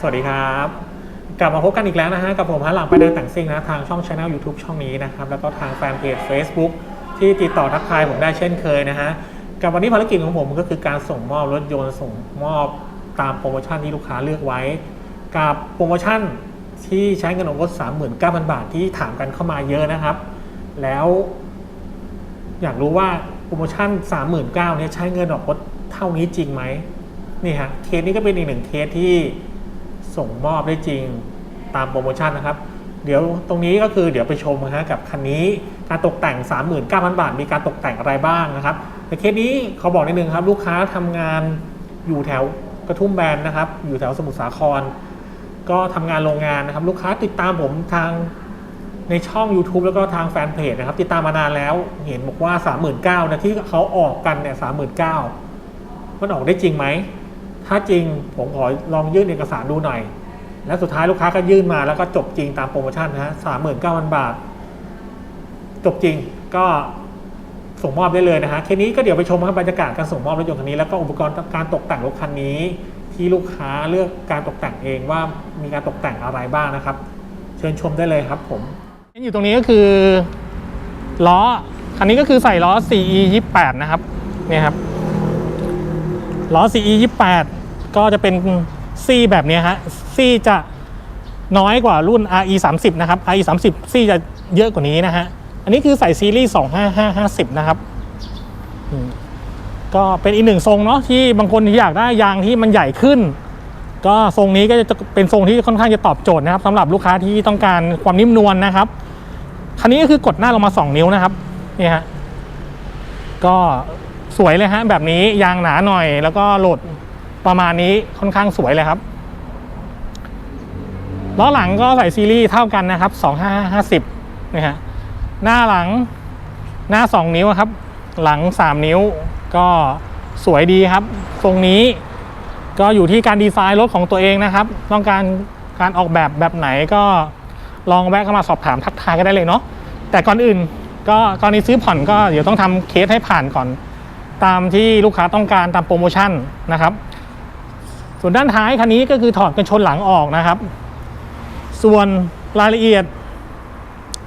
สวัสดีครับ กลับมาพบกันอีกแล้วนะฮะกับผมฮะหลังไปเดินแต่งซิ่งนะทางช่องช anel YouTube ช่องนี้นะครับ แล้วก็ทางแฟนเพจ Facebook ที่ติดต่อทักทายผมได้เช่นเคยนะฮะกับวันนี้ภารกิจของผมก็คือการส่งมอบรถยนต์ส่งมอบตามโปรโมชั่นที่ลูกค้าเลือกไว้ กับโปรโมชั่นที่ใช้เงินออกรถ39,000 บาทที่ถามกันเข้ามาเยอะนะครับ แล้ว อยากรู้ว่าโปรโมชั่น 39,000เนี่ยใช้เงินออกรถเท่านี้จริงไหมนี่ฮะเคสนี้ก็เป็นอีกหนึ่งเคสที่ ส่งมอบได้จริงตามโปรโมชั่นนะครับ เดี๋ยวตรงนี้ก็คือเดี๋ยวไปชมนะฮะกับคันนี้การตกแต่ง 39,000 บาท มีการตกแต่งอะไรบ้างนะครับในเคสนี้เขาบอกนิดนึงครับ ลูกค้าทำงานอยู่แถวกระทุ่มแบนนะครับ อยู่แถวสมุทรสาคร ก็ทำงานโรงงานนะครับ ลูกค้าติดตามผมทางในช่อง YouTube แล้วก็ทางแฟนเพจนะครับ ติดตามมานานแล้วเห็นบอกว่า 39,000นะที่เขาออกกันเนี่ย39,000มันออกได้จริงไหม ถ้าจริงผมขอลองยื่นเอกสารดูหน่อย แล้วสุดท้ายลูกค้าก็ยื่นมาแล้วก็จบจริงตามโปรโมชั่นนะฮะ39,000บาท จบจริงก็ส่งมอบได้เลยนะฮะเคสนี้ก็เดี๋ยวไปชมครับบรรยากาศการส่งมอบรถยนต์คันนี้ แล้วก็อุปกรณ์การตกแต่งรถคันนี้ ที่ลูกค้าเลือกการตกแต่งเองว่ามีการตกแต่งอะไรบ้างนะครับ เชิญชมได้เลยครับผมอยู่ตรงนี้ก็คือล้อคันนี้ก็คือใส่ล้อ CE 28 นะครับเนี่ยครับล้อ CE 28 ก็จะเป็นซี่แบบนี้ฮะซี่จะน้อยกว่ารุ่น RE 30นะครับ RE 30ซี่จะเยอะกว่านี้นะฮะ อันนี้คือใส่ซีรีส์25550 นะครับ ก็เป็นอีกหนึ่งทรงเนาะที่บางคนที่อยากได้ยางที่มันใหญ่ขึ้น ก็ทรงนี้ก็จะเป็นทรงที่ค่อนข้างจะตอบโจทย์นะครับสำหรับลูกค้าที่ต้องการความนิ่มนวลนะครับ คันนี้ก็คือกดหน้าลงมา 2 นิ้วนะครับนี่ฮะก็สวยเลยฮะแบบนี้ยางหนาหน่อยแล้วก็โหลด ประมาณนี้ค่อนข้างสวยเลยครับล้อหลังก็ใส่ซีรีส์เท่ากันนะครับ 2550นี่ฮะหน้าหลังหน้า 2 นิ้วครับ หลัง 3 นิ้วก็สวยดีครับทรงนี้ก็อยู่ที่การดีไซน์รถของตัวเองนะครับ ต้องการการออกแบบแบบไหนก็ลองแวะเข้ามาสอบถามทักทายกันได้เลยเนาะแต่ก่อนอื่นก็กรณีซื้อผ่อนก็เดี๋ยวต้องทำเคสให้ผ่านก่อน ตามที่ลูกค้าต้องการตามโปรโมชั่นนะครับ ส่วนด้านท้ายคันนี้ก็คือถอดกันชนหลังออกนะครับ ส่วนรายละเอียด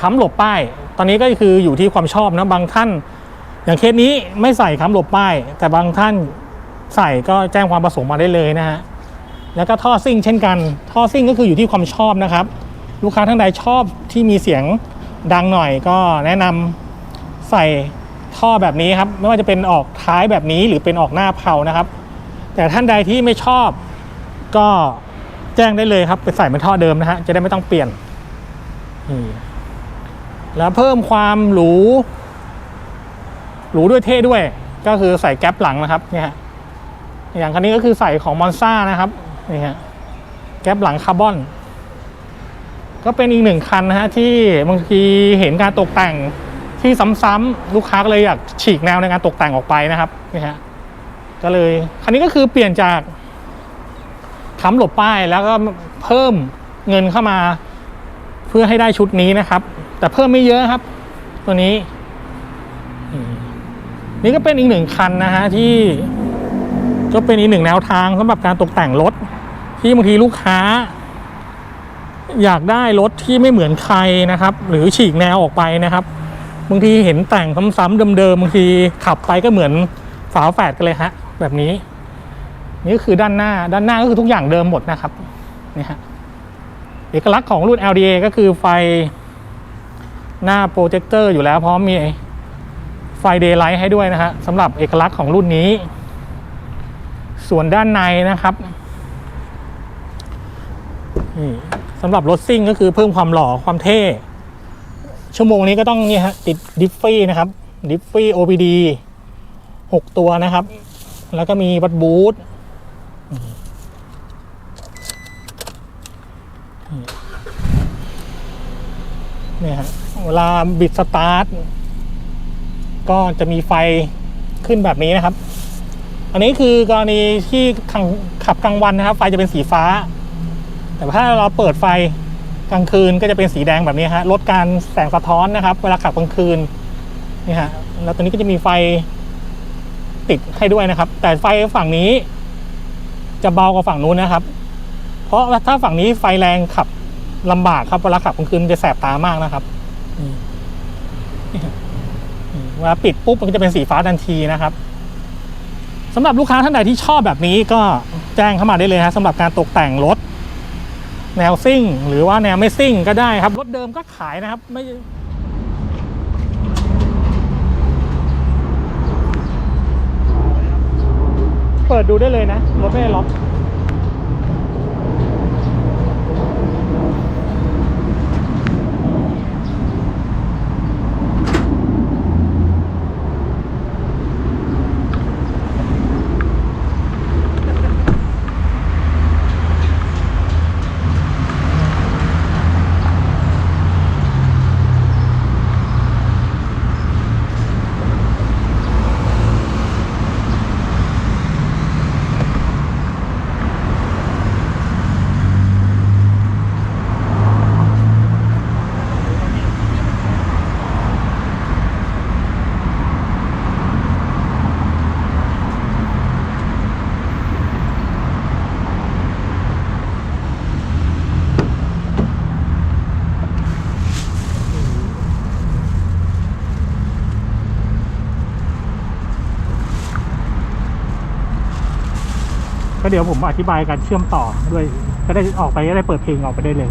ค้ำหลบป้าย ตอนนี้ก็คืออยู่ที่ความชอบนะบางท่าน อย่างเคสนี้ไม่ใส่ค้ำหลบป้าย แต่บางท่านใส่ก็แจ้งความประสงค์มาได้เลยนะฮะแล้วก็ท่อซิ่งเช่นกัน ท่อซิ่งก็คืออยู่ที่ความชอบนะครับ ลูกค้าท่านใดชอบที่มีเสียงดังหน่อยก็แนะนำใส่ท่อแบบนี้ครับ ไม่ว่าจะเป็นออกท้ายแบบนี้หรือเป็นออกหน้าเพานะครับ แต่ท่านใดที่ไม่ชอบก็แจ้งได้เลยครับ ไปใส่เป็นท่อเดิมนะฮะ จะได้ไม่ต้องเปลี่ยนนี่แล้วเพิ่มความหรู หรูด้วยเท่ด้วย ก็คือใส่แก๊ปหลังนะครับ เนี่ยฮะอย่างคันนี้ก็คือใส่ของมอนซ่านะครับ นี่ฮะ แก๊ปหลังคาร์บอน ก็เป็นอีกหนึ่งคันนะฮะ ที่บางทีเห็นการตกแต่งที่ซ้ำๆลูกค้าก็เลยอยากฉีกแนวในการตกแต่งออกไปนะครับ นี่ฮะ ก็เลยคันนี้ก็คือเปลี่ยนจากค้ำหลบป้ายแล้วก็เพิ่มเงินเข้ามาเพื่อให้ได้ชุดนี้นะครับ แต่เพิ่มไม่เยอะครับ ตัวนี้ นี่ก็เป็นอีกหนึ่งคันนะฮะที่ ก็เป็นอีกหนึ่งแนวทางสำหรับการตกแต่งรถ ที่บางทีลูกค้า อยากได้รถที่ไม่เหมือนใครนะครับ หรือฉีกแนวออกไปนะครับบางทีเห็นแต่งซ้ำๆเดิมๆบางทีขับไปก็เหมือนฝาแฝดกันเลยฮะ แบบนี้ นี่ก็คือด้านหน้าด้านหน้าก็คือทุกอย่างเดิมหมดนะครับนี่ฮะเอกลักษณ์ของรุ่น LDA ก็คือไฟหน้าโปรเจคเตอร์อยู่แล้วพร้อมมีไฟเดย์ไลท์ให้ด้วยนะฮะสำหรับเอกลักษณ์ของรุ่นนี้ ส่วนด้านในนะครับนี่สำหรับรถซิ่งก็คือเพิ่มความหล่อความเท่ ชั่วโมงนี้ก็ต้องนี่ฮะติดดิฟฟี่นะครับดิฟฟี่ OBD 6 ตัวนะครับ แล้วก็มีวัดบูทเนี่ยฮะเวลาบิดสตาร์ทก็จะมีไฟขึ้นแบบนี้นะครับ อันนี้คือกรณีที่ขังขับกลางวันนะครับ ไฟจะเป็นสีฟ้า แต่ถ้าเราเปิดไฟกลางคืนก็จะเป็นสีแดงแบบนี้ฮะลดการแสงสะท้อนนะครับ เวลาขับกลางคืนนี่ฮะแล้วตัวนี้ก็จะมีไฟ ติดให้ด้วยนะครับ แต่ไฟฝั่งนี้ จะเบากว่าฝั่งนู้นนะครับ เพราะถ้าฝั่งนี้ไฟแรงขับลำบากครับเวลาขับกลางคืนมันจะแสบตามากนะครับเวลาปิดปุ๊บมันก็จะเป็นสีฟ้าทันทีนะครับสำหรับลูกค้าท่านใดที่ชอบแบบนี้ก็แจ้งเข้ามาได้เลยนะสำหรับการตกแต่งรถ แนวซิ่ง หรือว่าแนวไม่ซิ่งก็ได้ครับรถเดิมก็ขายนะครับ ไม่ เปิดดูได้เลยนะรถไม่ได้ล็อก ก็เดี๋ยวผมอธิบายการเชื่อมต่อด้วย ก็ได้ออกไปก็ได้เปิดเพลงออกไปได้เลย